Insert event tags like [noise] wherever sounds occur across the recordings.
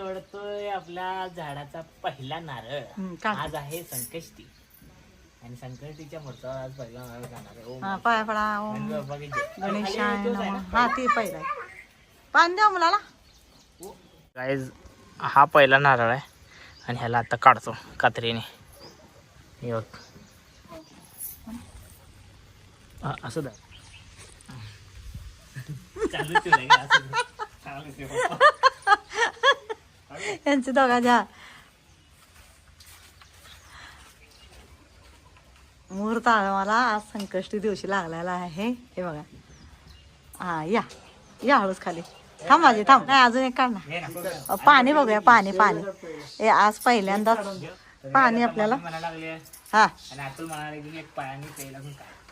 तोडतोय आपला झाडाचा पहिला नारळ काढ. आज आहे संकष्टी आणि संकष्टीच्या मोठा आज पहिला नारळ जाणार आहे ओम हा पाया पडा ओम गणपती बाप्पा की जय. गणेशाय खाली तोच आहे नमः. हा ती पहिला आहे. द्या मुलाला गाईज हा पहिला नारळ आहे आणि ह्याला आता काढतो कात्रीने हे बघ हा, असं द्या चालू असं. चालू ठेव. [laughs] यांची दोघांच्या मुहूर्त आला मला आज संकष्टी दिवशी लागलेला आहे हे बघा. हा या. या हळूच खाली. थांब माझी थांब. नाही अजून एक काढ ना. पाणी बघूया पाणी पाणी. हे आज पहिल्यांदाच पाणी आपल्याला. हा.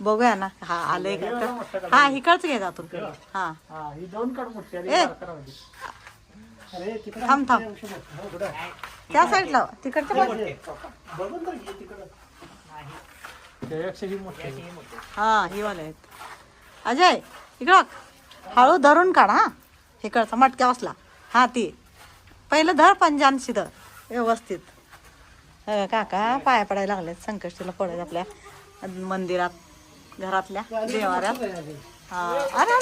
बघूया ना हा आलंय का हा इकडच घे जातो हा. ए. थांब थांब. त्या साईडला तिकडच्या बाजूला. हा ही वाले आहेत. अजय इकडं हळू धरून काढ हा. इकडचा मटक्या बसला. हा ती. पहिलं धर पंजानशी धर. व्यवस्थित. काका पाया पडायला लागले संकष्टीला पडायला आपल्या मंदिरात घरातल्या देवाऱ्यात. हा. अरे.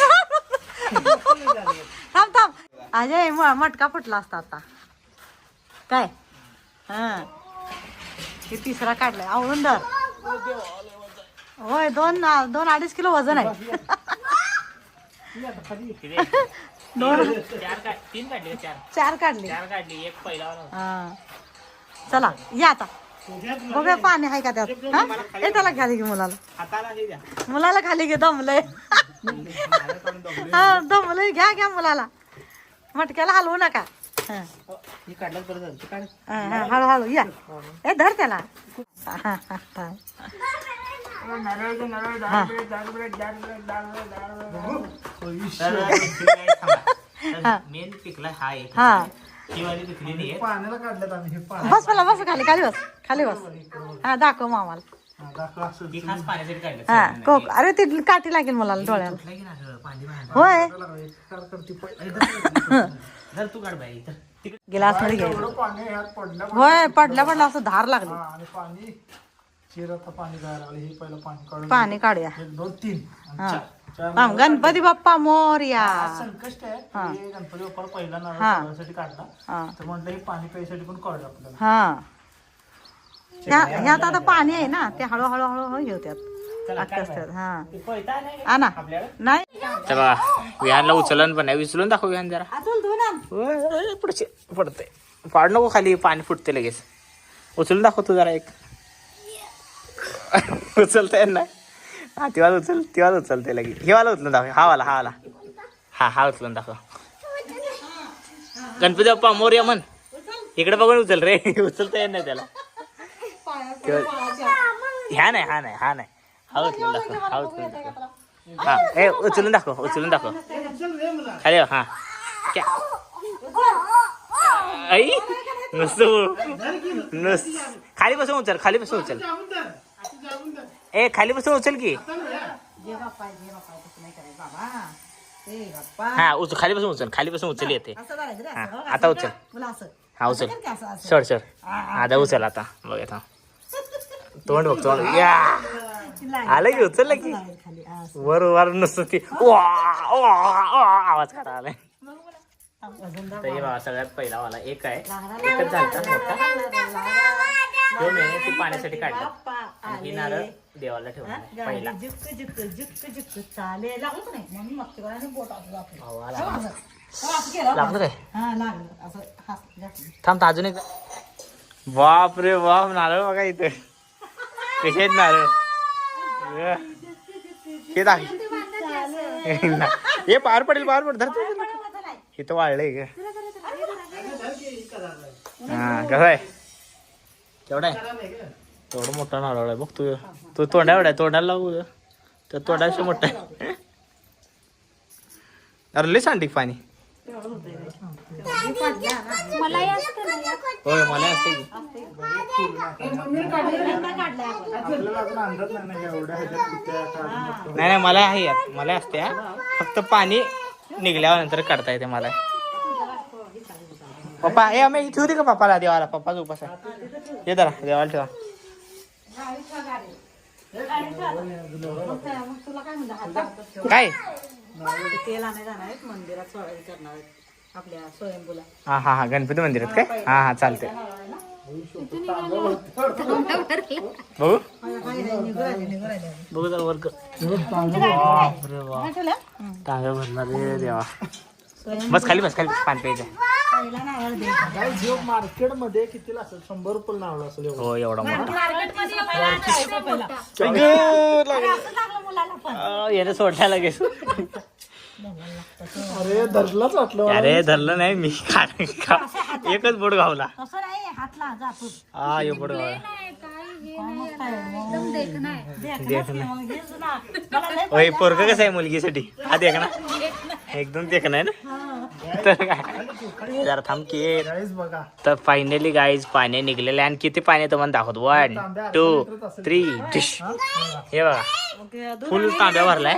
थांब थांब. अजय म- मटका फुटला असता आता. काय? हा. हे तिसरा काढलाय. औरंदर होय दोन दोन अडीच किलो वजन आहे. दोन चार काढ तीन काढले. का चार चार काढले चार काढली एक पहिला वाला होता. हा. चला या आता. बघा पाणी आहे का त्यात. हा? ए त्याला खाली घे मुलाला. हाताला हे द्या मुलाला खाली घे दमलंय. हा दमलंय. घ्या घ्या मुलाला. मटक्याला हलवू नका. हा. हे काढलं बरं झालं. ते काढ. हा, हा, हळू हळू या. ए धर त्याला. हा, हा, हा. हा. मेन पिकला हा एक. हा. ही वाली पिकली नाही आहे. पाण्याला काढल्यात आम्ही हे पाणी बस मला बस खाली खाली बस खाली बस. हा दाखव मामाला. दाखवा असं खास पाण्यासाठी काढलं हा कोक. अरे ती काठी लागेल मला डोळ्याला. कुठला की नारळ? पाणी बाहेर. होय. [laughs] धर तू काढ बाई धर. तिकडे. गिलासमध्ये घ्यायचं. एवढं पाणी ह्यात पडल्या होय पडल्या पडल्या असं धार लागली. हा, आणि पाणी. चिर आता पाणी जायला लागले हे पहिलं पाणी काढून पाणी काढूया. एक दोन तीन. आणि हा. चार. चार थांब, गणपती बाप्पा मोरया आज संकष्ट आहे. हे. गणपती बाप्पाला पहिला नारळ काढला हा. तर म्हटलं हे पाणी प्यायसाठी पण काढलं आपल्याला. हा. ह्या- ह्यात आता पाणी आहे ना ते हळूहळू हळूहळू घेतात असतात हा. नाही हा ना आपल्याला? नाही? चला विहानला उचलन पण नाही. विचलून दाखव विहान जरा. पुढचे पडते. पाड नको खाली पाणी फुटते लगेच. उचलून दाखव तू जरा एक. [laughs] उचलता येत नाही हा तिवाला उचल तिवाला उचलते लगेच. हे वाला उचलून दाखव हा वाला हा वाला. हा हा उचलून दाखव. गणपती बाप्पा मोर्या म्हण. इकडे बघून उचल रे. [laughs] उचलता येत नाही त्याला. ह्या नाही हा नाही हा नाही. हा उचलून दाखव हा उचलून दाखव. हा ए उचलून दाखव उचलून दाखव. खाली हा. क्या? आई नुसतं नुस खाली बसून उचल खाली बसून उचल. ए खाली बसून उचल की. हा उच खाली बसून उचल खाली बसून उचल येते. हा, आता उचल. हा उचल. सर सर आता उचल आता. बघ आता. तोंड बघ तोंड या. आलं की उचललं की. वर वर नुसतं ती वा, वा, वा, आवाज काढा आलाय. तर सगळ्यात पहिला वाला एक आहे. एकच झालता मोठा? महिने ती पाण्यासाठी काढलं. आणि ही. नारळ देवाला ठेवला पहिला. जुक्क जुक्क जुक्क जुक्क चाले लागलं का नाही. म्हणून बोट हो, लागला. काय हा. थांब अजून एक बाप रे बाप नारळ बघा इथे. कसे आहेत नारळ. हे दाख हे पार पडेल पार पड धर तू. हे तर वाढलंय हा कसं आहे केवढा आहे तेवढं मोठा नारळ आहे बघ तू तू तोंडा एवढा तोंडाला लागू तर तोंडाशी मोठा आहे अरे लय सांटिक पाणी होय मला असते की आपल्याला अजून अंदाज नाही ना एवढ्या ह्याच्यात कुठल्या काढून नाही नाही मला आहे यात मला असते हा. फक्त पाणी निघल्यावर नंतर काढता येते मला. पप्पा ए आम्ही ठेवते का पप्पाला? देवाला पप्पाचा उपास आहे. ये जरा देवाला ठेवा. काय- मग तुला काय? म्हणलं हातात काय तेल आणायला जाणार आहेत मंदिरात सोडायला करणार आहेत. आपल्या स्वयंभूला. हा हा हा गणपती मंदिरात काय? हा हा चालते बघू. बघू जरा वर्क बापरे बाप. टांगा भरला रे देवा. बस खाली बस खाली पाणी प्यायचं. जिओ मार्केटमध्ये कितीला असेल? शंभर रुपये नावलं असेल एवढं. हो एवढा मोठा. लागलं. याने सोडल्या लगेच अरे धरलाच वाटलं. अरे धरलं नाही मी खा- एकच बोट गावला तसं नाही हातला जातो हा यो बोट ओय पोरग कसं आहे मुलगीसाठी? हा देख ना. एकदम देख आहे ना? तर काय? जरा थांब की बघा तर फायनली गाईज पाणी निघलेले आणि किती पाणी तुम्हाला दाखवत. वन टू थ्री डिश हे बघा. फुल तांब्या भरलाय.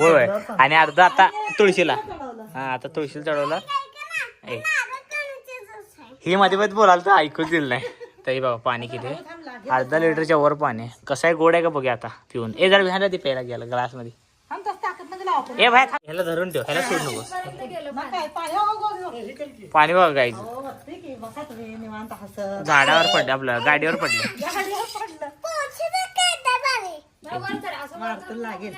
होय आणि अर्धा आता तुळशीला. हा आता तुळशीला चढवलं. ए. ही मध्ये मध्ये बोलाल तर ऐकूच दिलं नाही. तरी बघा पाणी किती आहे. अर्धा लिटरच्या वर पाणी आहे. कसं आहे? गोड आहे का? बघे आता पिऊन. ए जरा घ्यायला ती प्यायला गेला ग्लासमध्ये मध्ये थांब तसं ताकदमध्ये लावतो ए भाई ह्याला धरून ठेव ह्याला सोड काय पाणी. पाणी बघा गाईज हो, झाडावर पडले आपलं गाडीवर पडले. लागेल.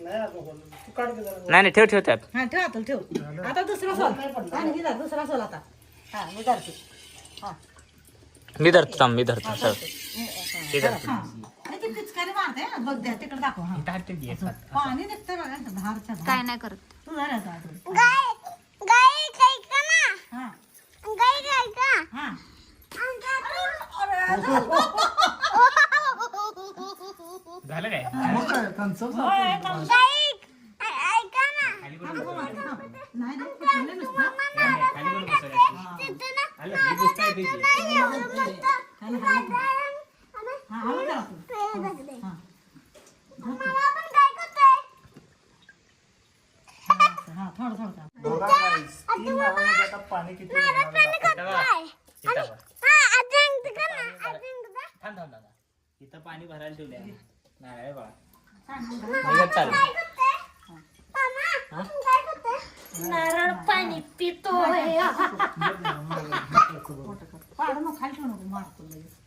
नाही आता बोल. तू काढ के जरा. नाही नाही ठेव ठेव त्यात. हा ठेव आता ठेव. आता दुसरा सोल. दुसरा सोल आता. हा मी धरते. हा. मी धरतो थांब मी धरतो सर मी धरतो. आणि ती पिचकारी मारते हा, बघ द्या तिकडे दाखव हा. पाणी निघतंय बघा धारच्या धार. काय नाही करत. तू धर आता आतून. हा. हा. [laughs] झालं काय? होय. थांब थांब, थांब. नाही नाही पिचकारी नुसतं. हा, हळू करा तू. हा. हा, थोडं थोडं करा. बघा guys, तीन नारळामध्ये आता पाणी किती निघणार आहे. इथं पाणी भरायला ठेवलंय. नारळ बघा निघत चालू. नारळ पाणी पितोय. [laughs] पाडू नको खाली ठेवू नको मारतो लगेच. हा,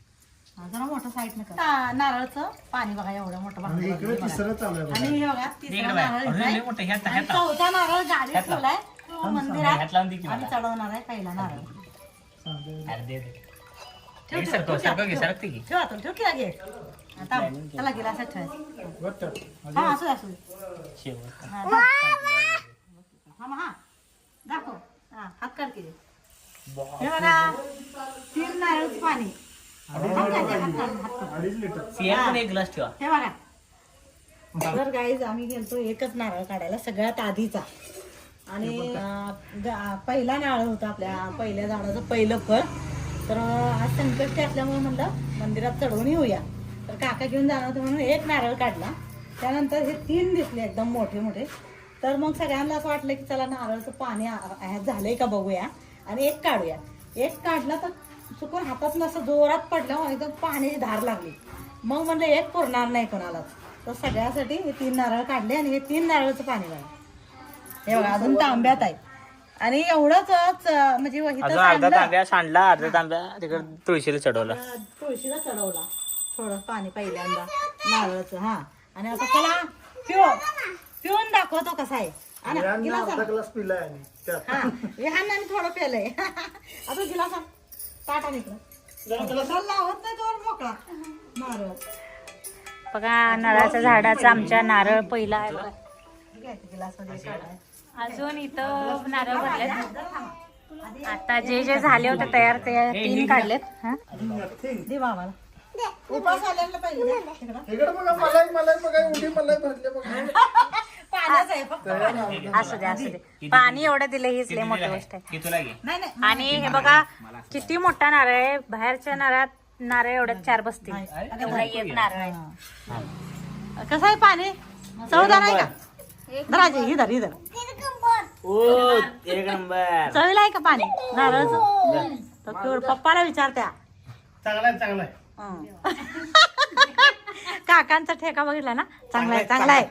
जरा मोठं साईड नका नारळाचं पाणी बघा एवढं मोठं आणि बाटलं इकडे बघा. तिसरं चालू आहे बघा. आणि हे बघा तिसरा इकडे नारळ आहे. लय मोठं ह्यात- आणि ह्यात चौथा नारळ गाडीत ह्यात लाव. ठेवलाय तो मंदिरात ह्यात लावून दे की आम्ही मला. चढवणार आहे पहिला नारळ सांगते. अरे दे दे. ठेव, हे ठेव, सरकव ठेव, सरकव घे ठेव. सरकते की ठेव आता, ठेव की लागे आता त्याला गिलासात ठेवायचं वरतं. हा असू दे, असू दे. शेवट हा, दाख. हा मग हा दाखव हा हात काढ की हे बघा तीन नारळच पाणी अडीच लिटर. सियार पण एक ग्लास ठेवा. हे बघा. तर गाईज आम्ही गेलतो एकच नारळ काढायला सगळ्यात आधीचा. आणि अं, गा- पहिला नारळ होता आपल्या पहिल्या झाडाचं पहिलं फळ. तर अं, आज संकष्टी असल्यामुळे म्हणलं मंदिरात चढवून येऊया. तर काका घेऊन जाणार होते म्हणून एक नारळ काढला. त्यानंतर हे तीन दिसले एकदम मोठे मोठे. तर मग सगळ्यांना असं वाटलं की चला नारळाचं पाणी आ- झालंय का बघूया. आणि एक काढूया. एक काढला तर चुकून हातात असं जोरात पडलं एकदम पाण्याची धार लागली. मग म्हणलं एक पुरणार नाही कोणालाच. तर सगळ्यासाठी हे तीन नारळ काढले आणि हे तीन नारळाचं पाणी लागलं हे बघा अजून तांब्यात आहे. आणि एवढंच म्हणजे अजून अर्धा. तांब्या सांडला अर्धा तांब्या तिकडे तुळशीला चढवला. तुळशीला चढवला. थोडं पाणी पहिल्यांदा नारळाचं हा. आणि आता चला पिऊ पिऊन दाखवतो कसा आहे. आणा, गिलास पिलाय आणि त्यात. हा विहानाने थोडं पेलंय. [laughs] आता गिलास नाही मोकळा. नारळ बघा नारळाच्या झाडाचा आमच्या नारळ पहिला आहे. अजून इथं नारळ भरलेत. आता जे जे झाले होते तयार ते तीन काढलेत. हा? दे उपास आल्याला पाहिजे. दे तिकडं. इकडे बघा मलाई मलाई बघा उडी मलाई भरले बघा. [laughs] पाण्याचं आहे फक्त. असू दे असू दे. पाणी एवढं दिलं हीच लय मोठी गोष्ट आहे. नाही नाही आणि हे बघा किती मोठा नारळ आहे. बाहेरच्या नारळात नारळ एवढ्यात चार बसतील. एवढा एक नारळ आहे. कसं आहे पाणी? चवदार आहे का? धराजी ही धर ही धर. ओ एक नंबर. चवीला आहे का पाणी? नारळाचं? तर पिवळं पप्पाला विचारत्या. चांगला आहे चांगला आहे. हं. [laughs] काकांचा ठेका बघितला ना? चांगला आहे. चांगला आहे.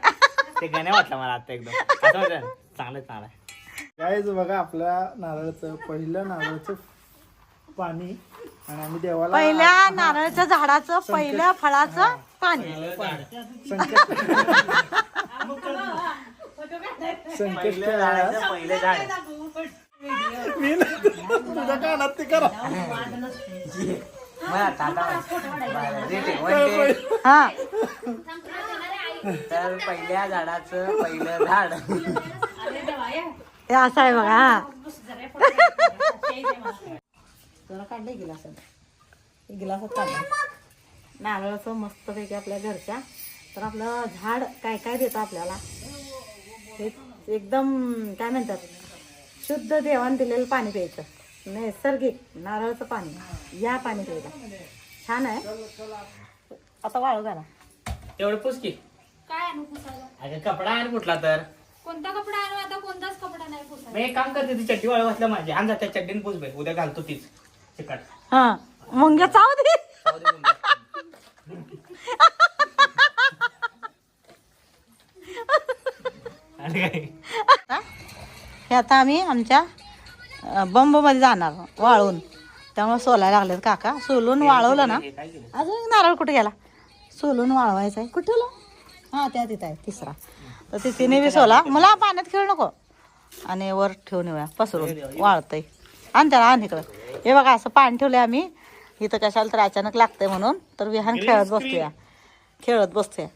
ते गाणे वाटलं मला आता एकदम. असं चांगलं चांगलं आहे. गायच बघा आपल्या नारळाचं पहिलं नारळाचं पाणी आणि आम्ही देवाला पहिल्या नारळाच्या झाडाचं पहिल्या फळाचं पाणी. संकष्ट पहिलं झाडाचं पहिलं झाड. मी तुझ्या कानात ते करा. मला बरं. हा. तर पहिल्या झाडाचं पहिलं झाड. हे असं आहे बघा हा. जरा काढलंय गिलासात. गिलासात काढलं नारळाचं मस्तपैकी आपल्या घरच्या. तर आपलं झाड काय काय देतं आपल्याला? हे एकदम काय म्हणतात? शुद्ध देवान दिलेलं पाणी प्यायचं. नैसर्गिक नारळाचं पाणी. या पाणी प्यायचं छान आहे. आता वाळू घाला. तेवढं पुस की. काय आणू पुसायला? अगं कपडा आहे ना कुठला तर. कोणता कपडा आणू? आता कोणताच कपडा नाही पुसायला. मी एक काम करते ती चड्डी वाळू घातल्या माझी. आणि त्या चड्डीने पुस बाई. उद्या घालतो तीच. चिकट. हा. मुंग्या चाव दे. जाऊ दे मुंग्या. आणि काय? हा? हे आता आम्ही आमच्या बंबमध्ये जाणार वाळून. त्यामुळे सोलायला लागलेत काका. सोलून वाळवलं ना. हे काय केलं? अजून एक नारळ कुठे गेला? सोलून वाळवायचा आहे कुठे गेला हा त्या तिथं आहे तिसरा. तर ते तिने बी सोला मला पाण्यात खेळू नको. आणि वर ठेवून येऊया पसरून. वाळतंय. आण त्याला आण इकडं. हे बघा असं पाणी ठेवलंय आम्ही. इथं कशाला तर अचानक लागतंय म्हणून. तर विहान खेळत बसतोया. खेळत बसतोय.